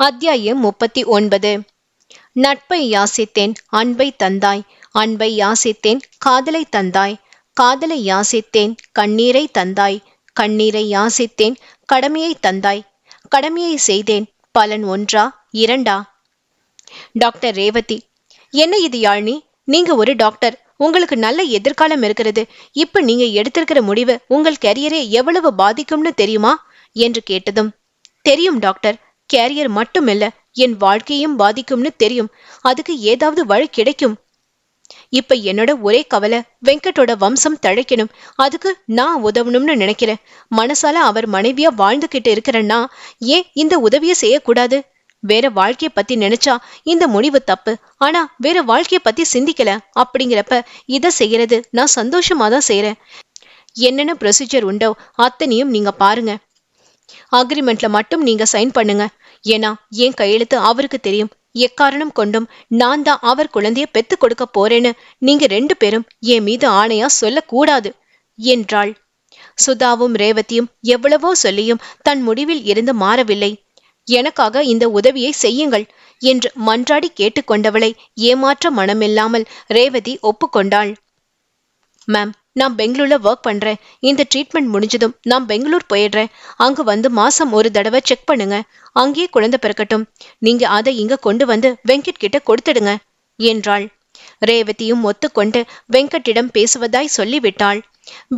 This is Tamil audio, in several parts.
அத்தியாயம் முப்பத்தி ஒன்பது. நட்பை யாசித்தேன் அன்பை தந்தாய். அன்பை யாசித்தேன் காதலை தந்தாய். காதலை யாசித்தேன் கண்ணீரை தந்தாய். கண்ணீரை யாசித்தேன் கடமையை தந்தாய். கடமையை செய்தேன் பலன் ஒன்றா இரண்டா? டாக்டர் ரேவதி என்ன இது யாழ்னி? நீங்க ஒரு டாக்டர். உங்களுக்கு நல்ல எதிர்காலம் இருக்கிறது. இப்ப நீங்க எடுத்திருக்கிற முடிவு உங்கள் கரியரை எவ்வளவு பாதிக்கும்னு தெரியுமா? என்று கேட்டதும் தெரியும் டாக்டர். கேரியர் மட்டுமில்ல என் வாழ்க்கையும் பாதிக்கும்னு தெரியும். அதுக்கு ஏதாவது வழி கிடைக்கும். இப்ப என்னோட ஒரே கவலை வெங்கட்டோட வம்சம் தழைக்கணும். அதுக்கு நான் உதவணும்னு நினைக்கிறேன். மனசால அவர் மனைவியா வாழ்ந்துகிட்டு இருக்கிறேன்னா ஏன் இந்த உதவியை செய்யக்கூடாது? வேற வாழ்க்கைய பத்தி நினைச்சா இந்த முடிவு தப்பு. ஆனா வேற வாழ்க்கைய பத்தி சிந்திக்கல அப்படிங்கிறப்ப இதை செய்யறது நான் சந்தோஷமா தான் செய்யறேன் என்னென்ன ப்ரொசீஜர் உண்டோ அத்தனையும் நீங்க பாருங்க. அக்ரிமெண்ட்ல மட்டும் நீங்க சைன் பண்ணுங்க. ஏன்னா என் கையெழுத்து அவருக்கு தெரியும். எக்காரணம் கொண்டும் நான் தான் அவர் குழந்தைய பெத்து கொடுக்க போறேன்னு நீங்க ரெண்டு பேரும் என் மீது ஆணையா சொல்லக்கூடாது என்றாள். சுதாவும் ரேவதியும் எவ்வளவோ சொல்லியும் தன் முடிவில் இருந்து மாறவில்லை. எனக்காக இந்த உதவியை செய்யுங்கள் என்று மன்றாடி கேட்டுக்கொண்டவளை ஏமாற்ற மனமில்லாமல் ரேவதி ஒப்புக்கொண்டாள். மேம் நான் பெங்களூர்ல ஒர்க் பண்றேன். இந்த ட்ரீட்மெண்ட் முடிஞ்சதும் நான் பெங்களூர் போயிடுறேன். அங்க வந்து மாசம் ஒரு தடவை செக் பண்ணுங்க. அங்கேயே குழந்தை பிறக்கட்டும். நீங்க அதை இங்க கொண்டு வந்து வெங்கட் கிட்ட கொடுத்துடுங்க என்றாள். ரேவதியும் ஒத்துக்கொண்டு வெங்கட்டிடம் பேசுவதாய் சொல்லிவிட்டாள்.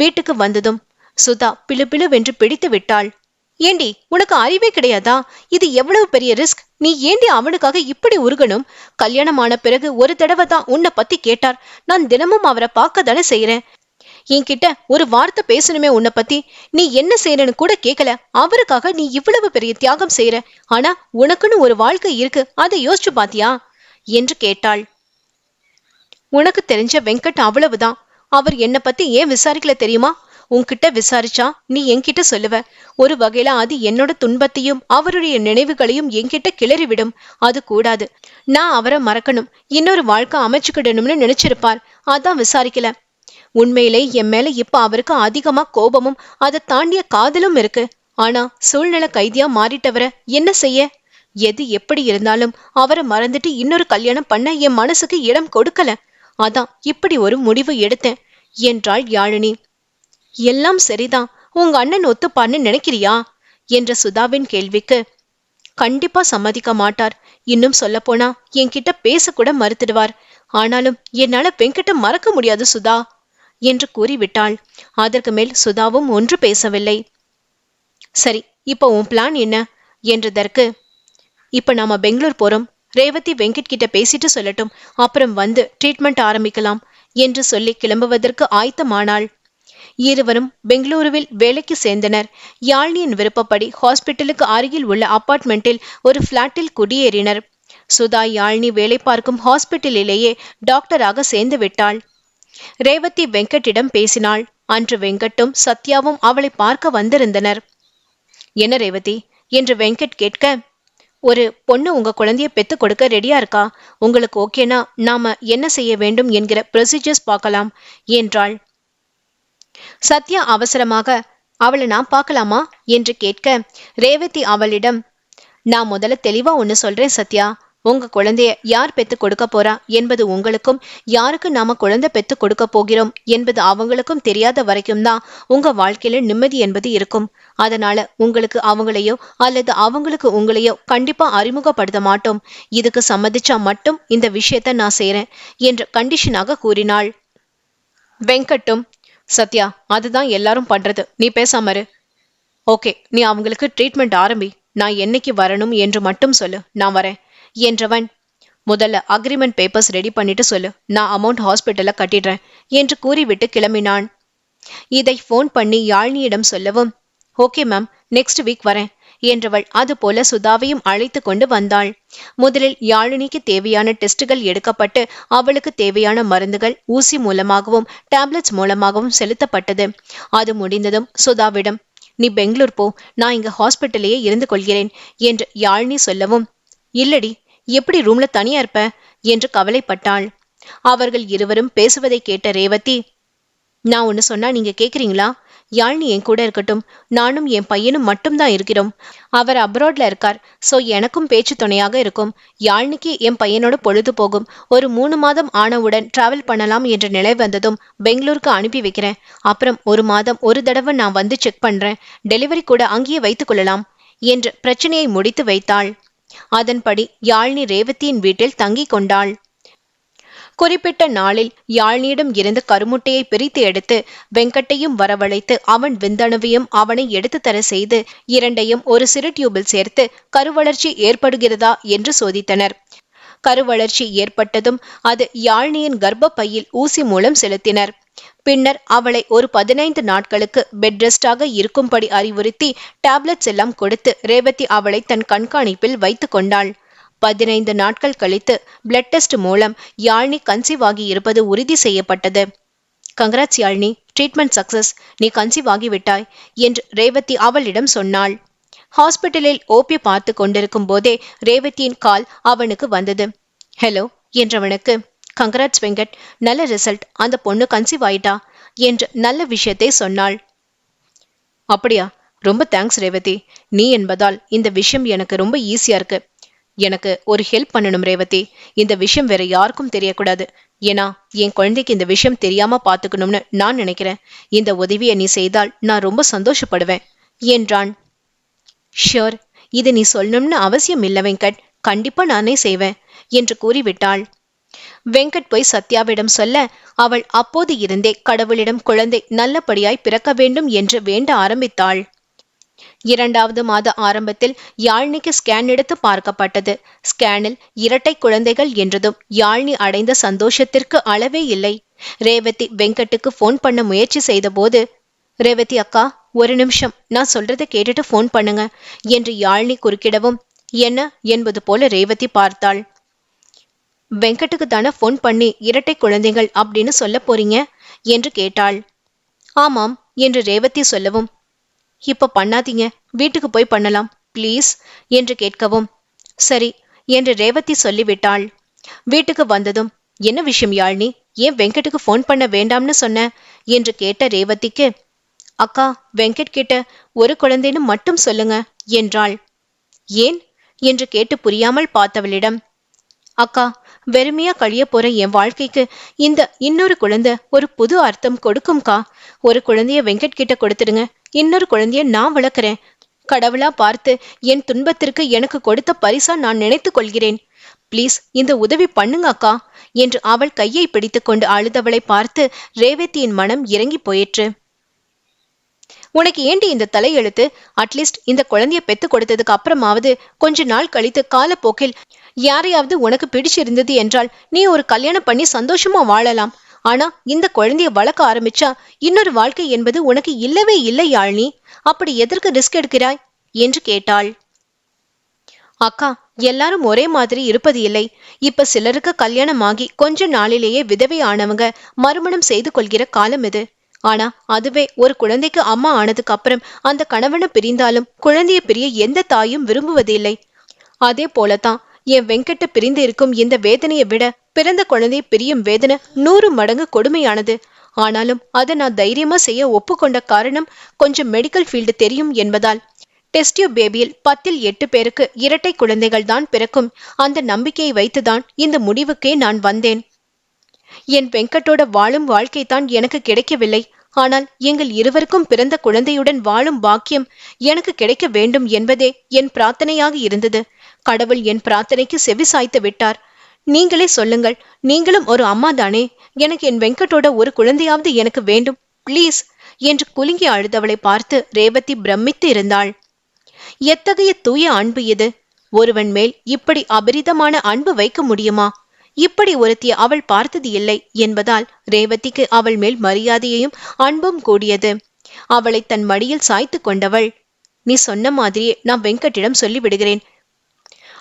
வீட்டுக்கு வந்ததும் சுதா பிளு வென்று பிடித்து விட்டாள். ஏண்டி உனக்கு அறிவே கிடையாதா? இது எவ்வளவு பெரிய ரிஸ்க் நீ ஏண்டி அவனுக்காக இப்படி உருகணும்? கல்யாணமான பிறகு ஒரு தடவை தான் உன்னை பத்தி கேட்டார். நான் தினமும் அவரை பார்க்க தானே செய்யறேன் என்கிட்ட ஒரு வார்த்தை பேசணுமே உன்னை பத்தி. நீ என்ன செய்யறன்னு கூட கேட்கல அவருக்காக நீ இவ்வளவு பெரிய தியாகம் செய்யற ஆனா உனக்குன்னு ஒரு வாழ்க்கை இருக்கு. அதை யோசிச்சு பாத்தியா? என்று கேட்டாள். உனக்கு தெரிஞ்ச வெங்கட் அவ்வளவுதான். அவர் என்னை பத்தி ஏன் விசாரிக்கல தெரியுமா? உன்கிட்ட விசாரிச்சா நீ என்கிட்ட சொல்லுவ. ஒரு வகையில அது என்னோட துன்பத்தையும் அவருடைய நினைவுகளையும் என்கிட்ட கிளறிவிடும். அது கூடாது. நான் அவரை மறக்கணும். இன்னொரு வாழ்க்கை அமைச்சுக்கிடணும்னு நினைச்சிருப்பார். அதான் விசாரிக்கல. உண்மையிலே என் மேல இப்ப அவருக்கு அதிகமா கோபமும் அதை தாண்டிய காதலும் இருக்கு. ஆனா சூழ்நிலை கைதியா மாறிட்டவரை என்ன செய்ய? எது எப்படி இருந்தாலும் அவரை மறந்துட்டு இன்னொரு கல்யாணம் பண்ண என் மனசுக்கு இடம் கொடுக்கல. அதான் இப்படி ஒரு முடிவு எடுத்தேன் என்றாள் யாழினி. எல்லாம் சரிதான் உங்க அண்ணன் ஒத்துப்பான்னு நினைக்கிறியா? என்ற சுதாவின் கேள்விக்கு. கண்டிப்பா சம்மதிக்க மாட்டார். இன்னும் சொல்ல போனா என்கிட்ட பேசக்கூட மறுத்துடுவார். ஆனாலும் என்னால வெங்கிட்ட மறக்க முடியாது சுதா. என்று கூறிவிட்டாள். அதற்கு மேல் சுதாவும் ஒன்று பேசவில்லை. சரி இப்போ உன் பிளான் என்ன? என்றதற்கு இப்ப நாம பெங்களூர் போறோம். ரேவதி வெங்கட் கிட்ட பேசிட்டு சொல்லட்டும். அப்புறம் வந்து ட்ரீட்மெண்ட் ஆரம்பிக்கலாம் என்று சொல்லி கிளம்புவதற்கு ஆயத்தமானாள். இருவரும் பெங்களூருவில் வேலைக்கு சேர்ந்தனர். யாழ்னியின் விருப்பப்படி ஹாஸ்பிட்டலுக்கு அருகில் உள்ள அப்பார்ட்மெண்டில் ஒரு பிளாட்டில் குடியேறினர். சுதா யாழ்னி வேலை பார்க்கும் ஹாஸ்பிட்டலிலேயே டாக்டராக சேர்ந்து விட்டாள். ரேவதி வெங்கட்டிடம் பேசினாள். அன்று வெங்கட்டும் சத்யாவும் அவளை பார்க்க வந்திருந்தனர். என்ன ரேவதி? என்று வெங்கட் கேட்க ஒரு பொண்ணு உங்க குழந்தைய பெத்து கொடுக்க ரெடியா இருக்கா? உங்களுக்கு ஓகேனா? நாம என்ன செய்ய வேண்டும் என்கிற ப்ரொசீஜர்ஸ் பார்க்கலாம் என்றாள். சத்யா அவசரமாக அவளை நான் பார்க்கலாமா? என்று கேட்க ரேவதி அவளிடம் நான் முதல்ல தெளிவா ஒன்னு சொல்றேன் சத்யா. உங்க குழந்தைய யார் பெத்து கொடுக்க போறா என்பது உங்களுக்கும் யாருக்கு நாம குழந்தை பெத்து கொடுக்க போகிறோம் என்பது அவங்களுக்கும் தெரியாத வரைக்கும் தான் உங்க வாழ்க்கையில நிம்மதி என்பது இருக்கும். அதனால உங்களுக்கு அவங்களையோ அல்லது அவங்களுக்கு உங்களையோ கண்டிப்பா அறிமுகப்படுத்த மாட்டோம். இதுக்கு சம்மதிச்சா மட்டும் இந்த விஷயத்த நான் செய்யறேன் என்று கண்டிஷனாக கூறினாள். வெங்கட்டும் சத்யா அதுதான் எல்லாரும் பண்றது. நீ பேசாமரு ஓகே நீ அவங்களுக்கு ட்ரீட்மெண்ட் ஆரம்பி நான் என்னைக்கு வரணும் என்று மட்டும் சொல்லு. நான் வரேன். என்றவன். முதல்ல அக்ரிமெண்ட் பேப்பர்ஸ் ரெடி பண்ணிட்டு சொல்லு. நான் அமௌண்ட் ஹாஸ்பிட்டல்ல கட்டிடுறேன் என்று கூறிவிட்டு கிளம்பினான். இதை ஃபோன் பண்ணி யாழ்னியிடம் சொல்லவும் ஓகே மேம் நெக்ஸ்ட் வீக் வரேன் என்றவள் அதுபோல சுதாவையும் அழைத்து கொண்டு வந்தாள். முதலில் யாழினிக்கு தேவையான டெஸ்டுகள் எடுக்கப்பட்டு அவளுக்கு தேவையான மருந்துகள் ஊசி மூலமாகவும் டேப்லெட்ஸ் மூலமாகவும் செலுத்தப்பட்டது. அது முடிந்ததும் சுதாவிடம் நீ பெங்களூர் போ நான் இங்க ஹாஸ்பிட்டலையே இருந்து கொள்கிறேன் என்று யாழினி சொல்லவும் இல்லடி எப்படி ரூம்ல தனியா இருப்ப? என்று கவலைப்பட்டாள். அவர்கள் இருவரும் பேசுவதை கேட்ட ரேவதி நான் ஒன்னு சொன்னா நீங்க கேக்குறீங்களா? யாழ்னி என் கூட இருக்கட்டும். நானும் என் பையனும் மட்டும்தான் இருக்கிறோம். அவர் அப்ராட்ல இருக்கார். சோ எனக்கும் பேச்சு துணையாக இருக்கும். யாழ்னிக்கு என் பையனோட பொழுது போகும். ஒரு மூணு மாதம் ஆனவுடன் டிராவல் பண்ணலாம் என்ற நிலை வந்ததும் பெங்களூருக்கு அனுப்பி வைக்கிறேன். அப்புறம் ஒரு மாதம் ஒரு தடவை நான் வந்து செக் பண்றேன். டெலிவரி கூட அங்கேயே வைத்துக் கொள்ளலாம் என்று பிரச்சனையை முடித்து வைத்தாள். அதன்படி யாழ்னி ரேவதியின் வீட்டில் தங்கிக் கொண்டாள். குறிப்பிட்ட நாளில் யாழ்னியிடம் இருந்து கருமுட்டையை பிரித்து எடுத்து வெங்கட்டையும் வரவழைத்து அவன் விந்தணுவையும் அவனை எடுத்து தர செய்து இரண்டையும் ஒரு சிறு டியூபில் சேர்த்து கருவளர்ச்சி ஏற்படுகிறதா என்று சோதித்தனர். கருவளர்ச்சி ஏற்பட்டதும் அது யாழ்னியின் கர்ப்பப்பையில் ஊசி மூலம் செலுத்தினர். பின்னர் அவளை ஒரு பதினைந்து நாட்களுக்கு பெட் ரெஸ்டாக இருக்கும்படி அறிவுறுத்தி டேப்லெட்ஸ் எல்லாம் கொடுத்து ரேவதி அவளை தன் கண்காணிப்பில் வைத்துக் கொண்டாள். பதினைந்து நாட்கள் கழித்து பிளட் டெஸ்ட் மூலம் யாழ்னி கன்சீவ் ஆகி இருப்பது உறுதி செய்யப்பட்டது. கங்கராட்ஸ் யாழ்னி. ட்ரீட்மெண்ட் சக்சஸ் நீ கன்சீவ் ஆகிவிட்டாய் என்று ரேவதி அவளிடம் சொன்னாள். ஹாஸ்பிட்டலில் ஓபி பார்த்து கொண்டிருக்கும் போதே ரேவதியின் கால் அவனுக்கு வந்தது. ஹலோ என்றவனுக்கு. கங்கராட்ஸ் வெங்கட் நல்ல ரிசல்ட் அந்த பொண்ணு கன்சீவ் ஆயிட்டா? என்று நல்ல விஷயத்தை சொன்னாள். அப்படியா? ரொம்ப தேங்க்ஸ் ரேவதி. நீ என்பதால் இந்த விஷயம் எனக்கு ரொம்ப ஈஸியா இருக்கு. எனக்கு ஒரு ஹெல்ப் பண்ணணும் ரேவதி. இந்த விஷயம் வேற யாருக்கும் தெரியக்கூடாது. ஏன்னா என் குழந்தைக்கு இந்த விஷயம் தெரியாம பாத்துக்கணும்னு நான் நினைக்கிறேன். இந்த உதவியை நீ செய்தால் நான் ரொம்ப சந்தோஷப்படுவேன் என்றான். ஷியோர் இது நீ சொல்லணும்னு அவசியம் இல்லை வெங்கட். கண்டிப்பா நானே செய்வேன் என்று கூறிவிட்டாள். வெங்கட் போய் சத்யாவிடம் சொல்ல அவள் அப்போது இருந்தே கடவுளிடம் குழந்தை நல்லபடியாய் பிறக்க வேண்டும் என்று வேண்ட ஆரம்பித்தாள். இரண்டாவது மாத ஆரம்பத்தில் யாழ்னிக்கு ஸ்கேன் எடுத்து பார்க்கப்பட்டது. ஸ்கேனில் இரட்டை குழந்தைகள் என்றதும் யாழ்னி அடைந்த சந்தோஷத்திற்கு அளவே இல்லை. ரேவதி வெங்கட்டுக்கு போன் பண்ண முயற்சி செய்தபோது ரேவதி அக்கா ஒரு நிமிஷம் நான் சொல்றதை கேட்டுட்டு போன் பண்ணுங்க என்று யாழ்னி குறுக்கிடவும் என்ன? என்பது போல ரேவதி பார்த்தாள். வெங்கட்டுக்கு தானே ஃபோன் பண்ணி இரட்டை குழந்தைகள் அப்படின்னு சொல்ல போறீங்க? என்று கேட்டாள். ஆமாம் என்று ரேவதி சொல்லவும். இப்ப பண்ணாதீங்க வீட்டுக்கு போய் பண்ணலாம் ப்ளீஸ் என்று கேட்கவும். சரி என்று ரேவதி சொல்லிவிட்டாள். வீட்டுக்கு வந்ததும் என்ன விஷயம் யாழ்னி ஏன் வெங்கட்டுக்கு ஃபோன் பண்ண வேண்டாம்னு சொன்ன? என்று கேட்ட ரேவதிக்கு அக்கா வெங்கட் கிட்ட ஒரு குழந்தைன்னு மட்டும் சொல்லுங்க என்றாள். ஏன்? என்று கேட்டு புரியாமல் பார்த்தவளிடம் அக்கா வெறுமையா கழிய போற என் வாழ்க்கைக்கு இந்த இன்னொரு குழந்தை ஒரு புது அர்த்தம் கொடுக்கும்கா? ஒரு குழந்தைய வெங்கட் கிட்ட கொடுத்துடுங்க. இன்னொரு குழந்தைய நான் வளர்க்குறேன். கடவுளா பார்த்து என் துன்பத்திற்கு எனக்கு கொடுத்த பரிசா நான் நினைத்து கொள்கிறேன். ப்ளீஸ் இந்த உதவி பண்ணுங்க அக்கா என்று அவள் கையை பிடித்து கொண்டு அழுதவளை பார்த்து ரேவதியின் மனம் இறங்கி போயிற்று. உனக்கு ஏண்டி இந்த தலையெழுத்து? அட்லீஸ்ட் இந்த குழந்தைய பெத்து கொடுத்ததுக்கு அப்புறமாவது கொஞ்ச நாள் கழித்து காலப்போக்கில் யாரையாவது உனக்கு பிடிச்சிருந்தது என்றால் நீ ஒரு கல்யாணம் பண்ணி சந்தோஷமா வாழலாம். ஆனா இந்த குழந்தைய வளர்க்க ஆரம்பிச்சா இன்னொரு வாழ்க்கை என்பது உனக்கு இல்லவே இல்லை யாழ்னி. அப்படி எதற்கு ரிஸ்க் எடுக்கிறாய்? என்று கேட்டாள். அக்கா எல்லாரும் ஒரே மாதிரி இருப்பது இல்லை. இப்ப சிலருக்கு கல்யாணம் ஆகி கொஞ்ச நாளிலேயே விதவை ஆனவங்க மறுமணம் செய்து கொள்கிற காலம் இது. ஆனா அதுவே ஒரு குழந்தைக்கு அம்மா ஆனதுக்கு அப்புறம் அந்த கணவனை பிரிந்தாலும் குழந்தைய பிரிய எந்த தாயும் விரும்புவதில்லை. அதே போலதான் என் வெங்கட்ட பிரிந்து இருக்கும் இந்த வேதனையை விட பிறந்த குழந்தை பிரியும் வேதனை நூறு மடங்கு கொடுமையானது. ஆனாலும் அதை நான் தைரியமா செய்ய ஒப்புக்கொண்ட காரணம் கொஞ்சம் மெடிக்கல் ஃபீல்டு தெரியும் என்பதால். டெஸ்டியூ பேபியில் பத்தில் எட்டு பேருக்கு இரட்டை குழந்தைகள் தான் பிறக்கும். அந்த நம்பிக்கையை வைத்துதான் இந்த முடிவுக்கே நான் வந்தேன். என் வெங்கட்டோட வாழும் வாழ்க்கை தான் எனக்கு கிடைக்கவில்லை. ஆனால் எங்கள் இருவருக்கும் பிறந்த குழந்தையுடன் வாழும் பாக்கியம் எனக்கு கிடைக்க வேண்டும் என்பதே என் பிரார்த்தனையாக இருந்தது. கடவுள் என் பிரார்த்தனைக்கு செவி சாய்த்து விட்டார். நீங்களே சொல்லுங்கள் நீங்களும் ஒரு அம்மா தானே? எனக்கு என் வெங்கட்டோட ஒரு குழந்தையாவது எனக்கு வேண்டும். ப்ளீஸ். என்று குலுங்கி அழுதவளை பார்த்து ரேவதி பிரமித்து இருந்தாள். எத்தகைய தூய அன்பு இது? ஒருவன் மேல் இப்படி அபரிதமான அன்பு வைக்க முடியுமா? இப்படி ஒருத்திய அவள் பார்த்தது இல்லை என்பதால் ரேவதிக்கு அவள் மேல் மரியாதையையும் அன்பும் கூடியது. அவளை தன் மடியில் சாய்த்து கொண்டவள் நீ சொன்ன மாதிரியே நான் வெங்கட்டிடம் சொல்லிவிடுகிறேன்.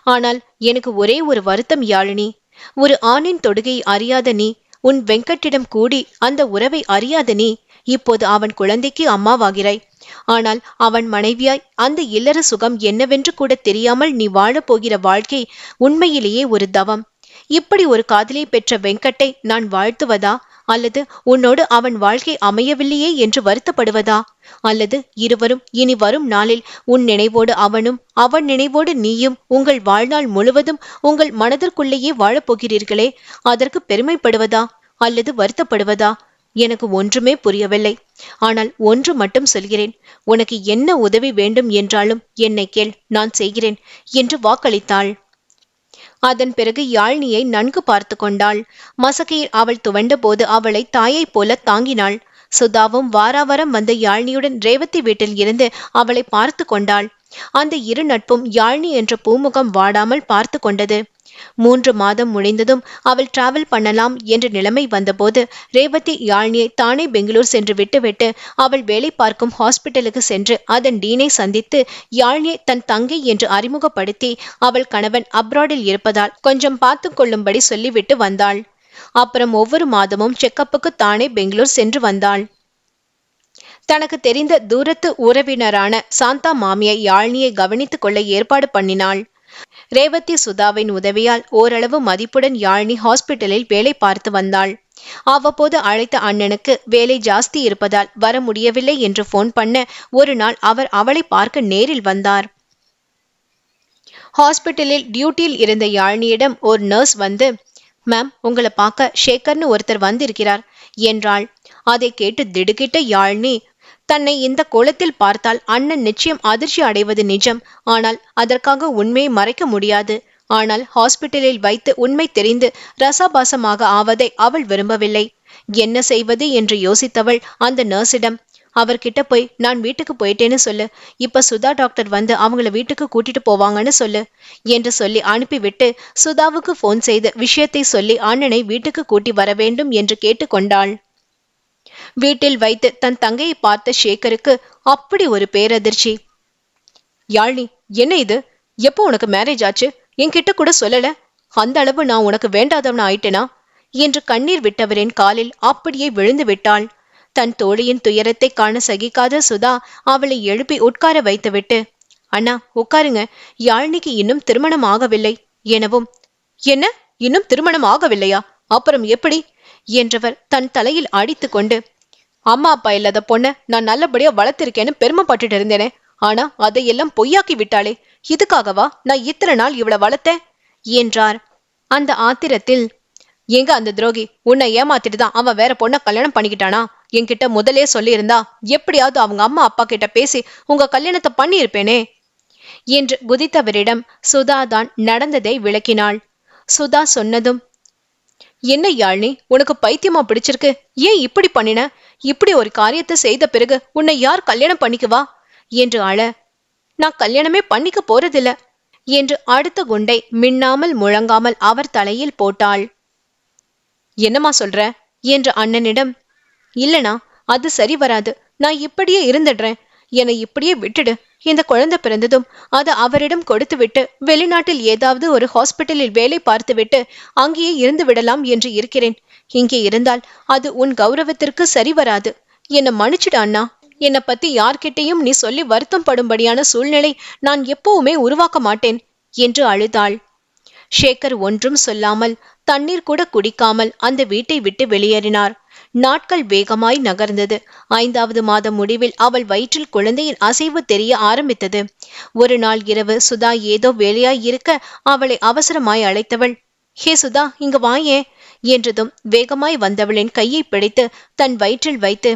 ஆனால் எனக்கு ஒரே ஒரு வருத்தம் யாழினி. ஒரு ஆணின் தொடுகை அறியாத நீ உன் வெங்கட்டிடம் கூடி அந்த உறவை அறியாத நீ இப்போது அவன் குழந்தைக்கு அம்மாவாகிறாய். ஆனால் அவன் மனைவியாய் அந்த இல்லற சுகம் என்னவென்று கூட தெரியாமல் நீ வாழப்போகிற வாழ்க்கை உண்மையிலேயே ஒரு தவம். இப்படி ஒரு காதலை பெற்ற வெங்கட்டை நான் வாழ்த்துவதா? அல்லது உன்னோடு அவன் வாழ்க்கை அமையவில்லையே என்று வருத்தப்படுவதா? அல்லது இருவரும் இனி வரும் நாளில் உன் நினைவோடு அவனும் அவன் நினைவோடு நீயும் உங்கள் வாழ்நாள் முழுவதும் உங்கள் மனதிற்குள்ளேயே வாழப்போகிறீர்களே அதற்கு பெருமைப்படுவதா? அல்லது வருத்தப்படுவதா? எனக்கு ஒன்றுமே புரியவில்லை. ஆனால் ஒன்று மட்டும் சொல்கிறேன். உனக்கு என்ன உதவி வேண்டும் என்றாலும் என்னை கேள் நான் செய்கிறேன் என்று வாக்களித்தாள். அதன் பிறகு யாழ்னியை நன்கு பார்த்து கொண்டாள். மசகையில் அவள் துவண்ட போது அவளை தாயைப் போல தாங்கினாள். சுதாவும் வாராவாரம் வந்த யாழ்னியுடன் ரேவதி வீட்டில் இருந்து அவளை பார்த்து கொண்டாள். அந்த இரு நட்பும் யாழ்னி என்ற பூமுகம் வாடாமல் பார்த்து கொண்டது. மூன்று மாதம் முடிந்ததும் அவள் டிராவல் பண்ணலாம் என்ற நிலைமை வந்தபோது ரேவதி யாழ்னியை தானே பெங்களூர் சென்று விட்டுவிட்டு அவள் வேலை பார்க்கும் ஹாஸ்பிட்டலுக்கு சென்று அதன் டீனை சந்தித்து யாழ்னியை தன் தங்கை என்று அறிமுகப்படுத்தி அவள் கணவன் அப்ராடில் இருப்பதால் கொஞ்சம் பார்த்து கொள்ளும்படி சொல்லிவிட்டு வந்தாள். அப்புறம் ஒவ்வொரு மாதமும் செக்கப்புக்கு தானே பெங்களூர் சென்று வந்தாள். தனக்கு தெரிந்த தூரத்து உறவினரான சாந்தா மாமியை யாழ்னியை கவனித்துக் கொள்ள ஏற்பாடு பண்ணினாள். ரேவதி சுதாவின் உதவியால் ஓரளவு மதிப்புடன் யாழ்னி ஹாஸ்பிட்டலில் வேலை பார்த்து வந்தாள். அவ்வப்போது அழைத்த அண்ணனுக்கு வேலை ஜாஸ்தி இருப்பதால் வர முடியவில்லை என்று போன் பண்ண ஒரு நாள் அவர் அவளை பார்க்க நேரில் வந்தார். ஹாஸ்பிட்டலில் டியூட்டியில் இருந்த யாழ்னியிடம் ஒரு நர்ஸ் வந்து மேம் உங்களை பார்க்க ஷேகர்னு ஒருத்தர் வந்திருக்கிறார் என்றாள். அதை கேட்டு திடுக்கிட்ட யாழ்னி தன்னை இந்த கோலத்தில் பார்த்தால் அண்ணன் நிச்சயம் அதிர்ச்சி அடைவது நிஜம். ஆனால் அதற்காக உண்மையை மறைக்க முடியாது. ஆனால் ஹாஸ்பிட்டலில் வைத்து உண்மை தெரிந்து ரசாபாசமாக ஆவதை அவள் விரும்பவில்லை. என்ன செய்வது என்று யோசித்தவள் அந்த நர்ஸிடம் அவர்கிட்ட போய் நான் வீட்டுக்கு போயிட்டேன்னு சொல்லு. இப்ப சுதா டாக்டர் வந்து அவங்கள வீட்டுக்கு கூட்டிட்டு போவாங்கன்னு சொல்லு என்று சொல்லி அனுப்பிவிட்டு சுதாவுக்கு போன் செய்து விஷயத்தை சொல்லி அண்ணனை வீட்டுக்கு கூட்டி வர வேண்டும் என்று கேட்டுக்கொண்டாள். வீட்டில் வைத்து தன் தங்கையை பார்த்த சேகருக்கு அப்படி ஒரு பேரதிர்ச்சி. யாழ்னி என்ன இது? எப்போ உனக்கு மேரேஜ் ஆச்சு? என்கிட்ட கூட சொல்லல. அந்த அளவு நான் உனக்கு வேண்டாதவன் ஆயிட்டேனா? என்று கண்ணீர் விட்டவரின் காலில் அப்படியே விழுந்து விட்டாள். தன் தோழியின் துயரத்தை காண சகிக்காத சுதா அவளை எழுப்பி உட்கார வைத்துவிட்டு அண்ணா உட்காருங்க. யாழ்னிக்கு இன்னும் திருமணம் ஆகவில்லை எனவும் என்ன? இன்னும் திருமணம் ஆகவில்லையா? அப்புறம் எப்படி? என்றவர் தன் தலையில் அடித்துக்கொண்டு அம்மா அப்பா இல்லாத பொண்ண நான் நல்லபடியா வளர்த்திருக்கேன்னு பெருமைப்பட்டுட்டு இருந்தேனே. ஆனா அதையெல்லாம் பொய்யாக்கி விட்டாளே. இதுக்காகவா நான் இத்தனை நாள் இவளை வளர்த்தேன்? என்றார். அந்த ஆத்திரத்தில் எங்க அந்த துரோகி? உன்னை ஏமாத்திட்டு தான் அவன் வேற பொண்ணை கல்யாணம் பண்ணிக்கிட்டானா? என்கிட்ட முதலே சொல்லியிருந்தா எப்படியாவது அவங்க அம்மா அப்பா கிட்ட பேசி உங்க கல்யாணத்தை பண்ணியிருப்பேனே? என்று குதித்தவரிடம் சுதா தான் நடந்ததை விளக்கினாள். சுதா சொன்னதும் என்ன யாழ்னி உனக்கு பைத்தியமா பிடிச்சிருக்கு? ஏன் இப்படி பண்ணின? இப்படி ஒரு காரியத்தை செய்த பிறகு உன்னை யார் கல்யாணம் பண்ணிக்குவா என்று அழ நான் கல்யாணமே பண்ணிக்க போறதில்ல என்று அடுத்த குண்டை மின்னாமல் முழங்காமல் அவர் தலையில் போட்டாள். என்னம்மா சொல்ற? என்று அண்ணனிடம் இல்லனா அது சரி வராது. நான் இப்படியே இருந்துடுறேன். என்னை இப்படியே விட்டுடு. இந்த குழந்தை பிறந்ததும் அது அவரிடம் கொடுத்துவிட்டு வெளிநாட்டில் ஏதாவது ஒரு ஹாஸ்பிட்டலில் வேலை பார்த்துவிட்டு அங்கேயே இருந்து விடலாம் என்று இருக்கிறேன். இங்கே இருந்தால் அது உன் கௌரவத்திற்கு சரி வராது. என்னை மன்னிச்சிடு அண்ணா. என்னை பத்தி யார்கிட்டையும் நீ சொல்லி வருத்தம் படும்படியான சூழ்நிலை நான் எப்பவுமே உருவாக்க மாட்டேன் என்று அழுதாள். ஷேகர் ஒன்றும் சொல்லாமல் தண்ணீர் கூட குடிக்காமல் அந்த வீட்டை விட்டு வெளியேறினார். நாட்கள் வேகமாய் நகர்ந்தது. ஐந்தாவது மாத முடிவில் அவள் வயிற்றில் குழந்தையின் அசைவு தெரிய ஆரம்பித்தது. ஒரு நாள் இரவு சுதா ஏதோ வேலையாய் இருக்க அவளை அவசரமாய் அழைத்தவள் ஹே சுதா இங்க வாயே என்றதும் வேகமாய் வந்தவளின் கையை பிடித்து தன் வயிற்றில் வைத்து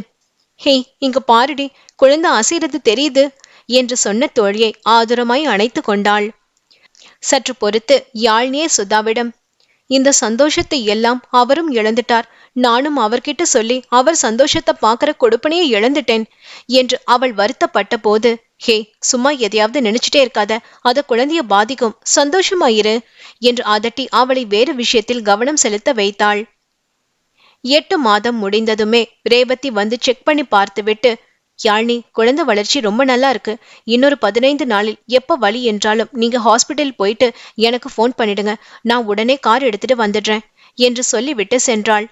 ஹே இங்க பாருடி குழந்தை அசைறது தெரியுது என்று சொன்ன தோழியை ஆதுரமாய் அணைத்து கொண்டாள். சற்று பொறுத்து யாழ்னியே சுதாவிடம் இந்த சந்தோஷத்தை எல்லாம் அவரும் இழந்துட்டார். நானும் அவர்கிட்ட சொல்லி அவர் சந்தோஷத்தை பார்க்கற கொடுப்பனையே இழந்துட்டேன் என்று அவள் வருத்தப்பட்ட போது ஹே சும்மா எதையாவது நினைச்சிட்டே இருக்காத. அத குழந்தைய பாதிக்கும். சந்தோஷமாயிரு என்று அதட்டி அவளை வேறு விஷயத்தில் கவனம் செலுத்த வைத்தாள். எட்டு மாதம் முடிந்ததுமே ரேவதி வந்து செக் பண்ணி பார்த்துவிட்டு யாழ்னி குழந்தை வளர்ச்சி ரொம்ப நல்லா இருக்கு. இன்னொரு பதினைந்து நாளில் எப்ப வழி என்றாலும் நீங்க ஹாஸ்பிட்டல் போயிட்டு எனக்கு ஃபோன் பண்ணிடுங்க. நான் உடனே கார் எடுத்துட்டு வந்துடுறேன் என்று சொல்லிவிட்டு சென்றாள்.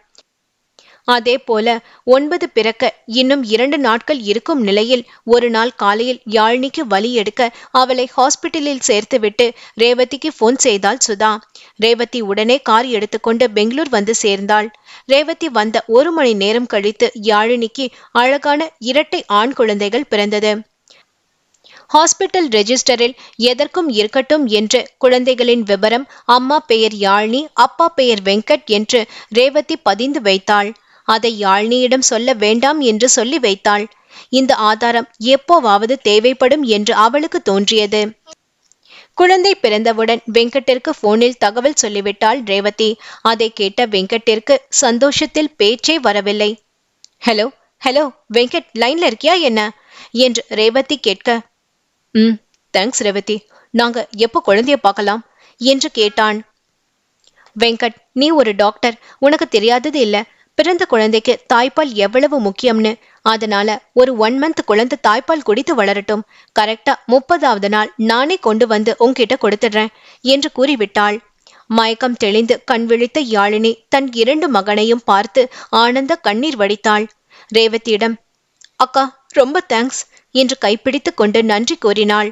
அதே போல ஒன்பது பிறக்க இன்னும் இரண்டு நாட்கள் இருக்கும் நிலையில் ஒரு நாள் காலையில் யாழினிக்கு வலி எடுக்க அவளை ஹாஸ்பிட்டலில் சேர்த்துவிட்டு ரேவதிக்கு போன் செய்தாள் சுதா. ரேவதி உடனே கார் எடுத்துக்கொண்டு பெங்களூர் வந்து சேர்ந்தாள். ரேவதி வந்த ஒரு மணி நேரம் கழித்து யாழினிக்கு அழகான இரட்டை ஆண் குழந்தைகள் பிறந்தது. ஹாஸ்பிட்டல் ரெஜிஸ்டரில் எதற்கும் இருக்கட்டும் என்று குழந்தைகளின் விவரம் அம்மா பெயர் யாழ்னி அப்பா பெயர் வெங்கட் என்று ரேவதி பதிந்து வைத்தாள். அதை யாழ்னியிடம் சொல்ல வேண்டாம் என்று சொல்லி வைத்தாள். இந்த ஆதாரம் எப்போவாவது தேவைப்படும் என்று அவளுக்கு தோன்றியது. குழந்தை பிறந்தவுடன் வெங்கட்டிற்கு போனில் தகவல் சொல்லிவிட்டாள் ரேவதி. அதை கேட்ட வெங்கட்டிற்கு சந்தோஷத்தில் பேச்சே வரவில்லை. ஹலோ ஹலோ வெங்கட் லைன்ல இருக்கியா என்ன? என்று ரேவதி கேட்க ம் தேங்க்ஸ் ரேவதி. நாங்க எப்போ குழந்தைய பார்க்கலாம்? என்று கேட்டான். வெங்கட் நீ ஒரு டாக்டர் உனக்கு தெரியாதது இல்லை. பிறந்த குழந்தைக்கு தாய்ப்பால் எவ்வளவு முக்கியம்னு. அதனால ஒரு ஒன் மந்த் குழந்தை தாய்ப்பால் குடித்து வளரட்டும். கரெக்டா முப்பதாவது நாள் நானே கொண்டு வந்து உன்கிட்ட கொடுத்துடுறேன் என்று கூறிவிட்டாள். மயக்கம் தெளிந்து கண் விழித்த யாழினி தன் இரண்டு மகனையும் பார்த்து ஆனந்த கண்ணீர் வடித்தாள். ரேவதியிடம் அக்கா ரொம்ப தேங்க்ஸ் என்று கைப்பிடித்து கொண்டு நன்றி கூறினாள்.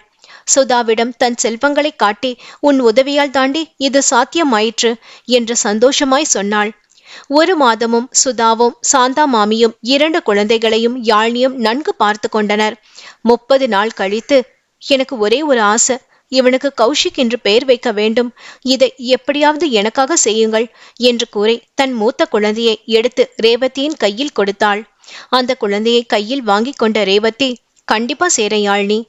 சுதாவிடம் தன் செல்வங்களை காட்டி உன் உதவியால் தாண்டி இது சாத்தியமாயிற்று என்று சந்தோஷமாய் சொன்னாள். ஒரு மாதமும் சுதாவும் சாந்தா மாமியும் இரண்டு குழந்தைகளையும் யாழ்னியும் நன்கு பார்த்து கொண்டனர். முப்பது நாள் கழித்து எனக்கு ஒரே ஒரு ஆசை. இவனுக்கு கௌஷிக் என்று பெயர் வைக்க வேண்டும். இதை எப்படியாவது எனக்காக செய்யுங்கள் என்று கூறி தன் மூத்த குழந்தையை எடுத்து ரேவதியின் கையில் கொடுத்தாள். அந்த குழந்தையை கையில் வாங்கி கொண்ட ரேவதி கண்டிப்பா சேர யாழ்னி.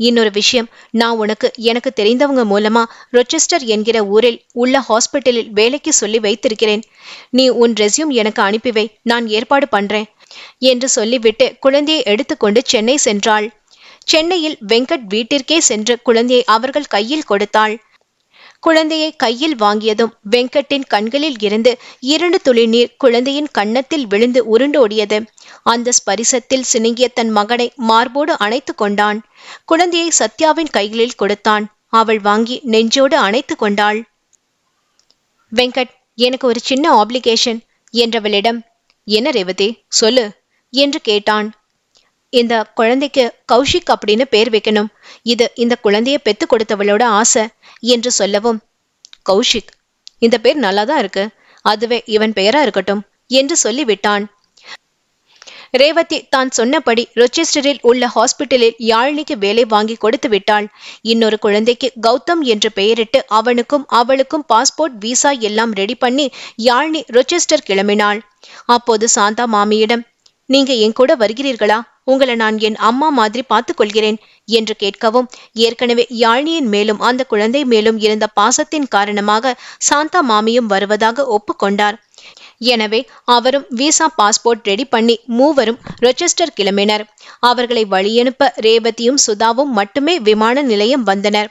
இன்னொரு விஷயம் நான் உனக்கு எனக்கு தெரிந்தவங்க மூலமா ரொச்செஸ்டர் என்கிற ஊரில் உள்ள ஹாஸ்பிட்டலில் வேலைக்கு சொல்லி வைத்திருக்கிறேன். நீ உன் ரெஸ்யூம் எனக்கு அனுப்பிவை நான் ஏற்பாடு பண்றேன் என்று சொல்லிவிட்டு குழந்தையை எடுத்துக்கொண்டு சென்னை சென்றாள். சென்னையில் வெங்கட் வீட்டிற்கே சென்று குழந்தையை அவர்கள் கையில் கொடுத்தாள். குழந்தையை கையில் வாங்கியதும் வெங்கட்டின் கண்களில் இருந்து இரண்டு துளி நீர் குழந்தையின் கன்னத்தில் விழுந்து உருண்டோடியது அந்த ஸ்பரிசத்தில் சினுங்கிய தன் மகனை மார்போடு அணைத்து கொண்டான். குழந்தையை சத்யாவின் கைகளில் கொடுத்தான். அவள் வாங்கி நெஞ்சோடு அணைத்து கொண்டாள். வெங்கட் எனக்கு ஒரு சின்ன ஆப்ளிகேஷன் என்றவளிடம் என்ன ரேவதி சொல்லு என்று கேட்டான். இந்த குழந்தைக்கு கௌஷிக் அப்படின்னு பேர் வைக்கணும். இது இந்த குழந்தைய பெத்து கொடுத்தவளோட ஆசை என்று சொல்லவும் கௌஷிக் இந்த பேர் நல்லாதான் இருக்கு. அதுவே இவன் பெயரா இருக்கட்டும் என்று சொல்லிவிட்டான். ரேவதி தான் சொன்னபடி ரொச்செஸ்டரில் உள்ள ஹாஸ்பிட்டலில் யாழினிக்கு வேலை வாங்கி கொடுத்து விட்டாள். இன்னொரு குழந்தைக்கு கௌதம் என்று பெயரிட்டு அவனுக்கும் அவளுக்கும் பாஸ்போர்ட் விசா எல்லாம் ரெடி பண்ணி யாழினி ரொச்செஸ்டர் கிளம்பினாள். அப்போது சாந்தா மாமியிடம் நீங்க என் கூட வருகிறீர்களா? உங்களை நான் என் அம்மா மாதிரி பார்த்துக் கொள்கிறேன் என்று கேட்கவும் ஏற்கனவே யாழினியின் மேலும் அந்த குழந்தை மேலும் இருந்த பாசத்தின் காரணமாக சாந்தா மாமியும் வருவதாக ஒப்புக்கொண்டார். எனவே அவரும் விசா பாஸ்போர்ட் ரெடி பண்ணி மூவரும் ரொச்செஸ்டர் கிளம்பினர். அவர்களை வழியனுப்ப ரேவதியும் சுதாவும் மட்டுமே விமான நிலையம் வந்தனர்.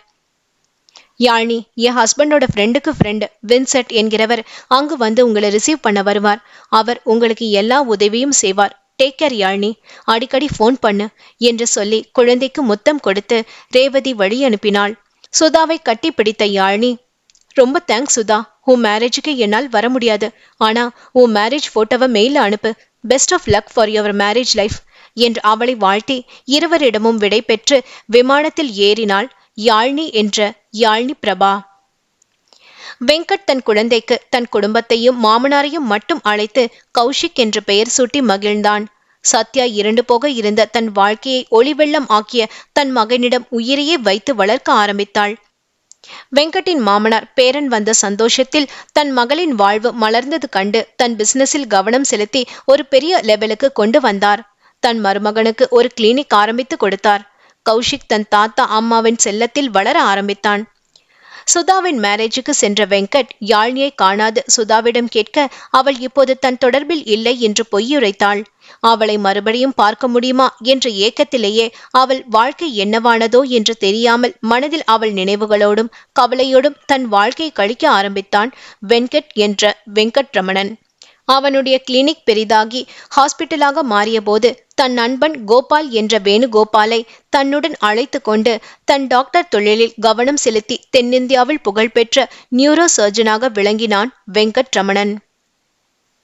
யாழ்னி என் ஹஸ்பண்டோட ஃப்ரெண்டுக்கு ஃப்ரெண்டு வின்செட் என்கிறவர் அங்கு வந்து உங்களை ரிசீவ் பண்ண வருவார். அவர் உங்களுக்கு எல்லா உதவியும் செய்வார். Take care Yazhni. அடிக்கடி ஃபோன் பண்ணு என்று சொல்லி குழந்தைக்கு முத்தம் கொடுத்து ரேவதி வழி அனுப்பினாள். சுதாவை கட்டி பிடித்த யாழ்னி ரொம்ப தேங்க்ஸ் சுதா. உன் மேரேஜுக்கு என்னால் வர முடியாது. ஆனா உன் மேரேஜ் போட்டோவை மெயில அனுப்பு. Best of luck for your marriage life என்று அவளை வாழ்த்தி இருவரிடமும் விடை பெற்று விமானத்தில் ஏறினாள் யாழ்னி என்ற யாழ்னி பிரபா. வெங்கட் தன் குழந்தைக்கு தன் குடும்பத்தையும் மாமனாரையும் மட்டும் அழைத்து கௌஷிக் என்று பெயர் சூட்டி மகிழ்ந்தான். சத்யா இரண்டு போக இருந்த தன் வாழ்க்கையை ஒளிவெள்ளம் ஆக்கிய தன் மகனிடம் உயிரையே வைத்து வளர்க்க ஆரம்பித்தாள். வெங்கட்டின் மாமனார் பேரன் வந்த சந்தோஷத்தில் தன் மகளின் வாழ்வு மலர்ந்தது கண்டு தன் பிசினஸில் கவனம் செலுத்தி ஒரு பெரிய லெவலுக்கு கொண்டு வந்தார். தன் மருமகனுக்கு ஒரு கிளினிக் ஆரம்பித்து கொடுத்தார். கௌஷிக் தன் தாத்தா அம்மாவின் செல்லத்தில் வளர ஆரம்பித்தான். சுதாவின் மேரேஜுக்கு சென்ற வெங்கட் யாழ்னியை காணாது. சுதாவிடம் கேட்க அவள் இப்போது தன் தொடர்பில் இல்லை என்று பொய்யுரைத்தாள். அவளை மறுபடியும் பார்க்க முடியுமா? என்ற ஏக்கத்திலேயே அவள் வாழ்க்கை என்னவானதோ என்று தெரியாமல் மனதில் அவள் நினைவுகளோடும் கவலையோடும் தன் வாழ்க்கை கழிக்க ஆரம்பித்தான் வெங்கட் என்ற வெங்கட் ரமணன் அவனுடைய கிளினிக் பெரிதாகி ஹாஸ்பிட்டலாக மாறியபோது தன் நண்பன் கோபால் என்ற வேணுகோபாலை தன்னுடன் அழைத்து கொண்டு தன் டாக்டர் தொழிலில் கவனம் செலுத்தி தென்னிந்தியாவில் புகழ்பெற்ற நியூரோ சர்ஜனாக விளங்கினான் வெங்கட் ரமணன்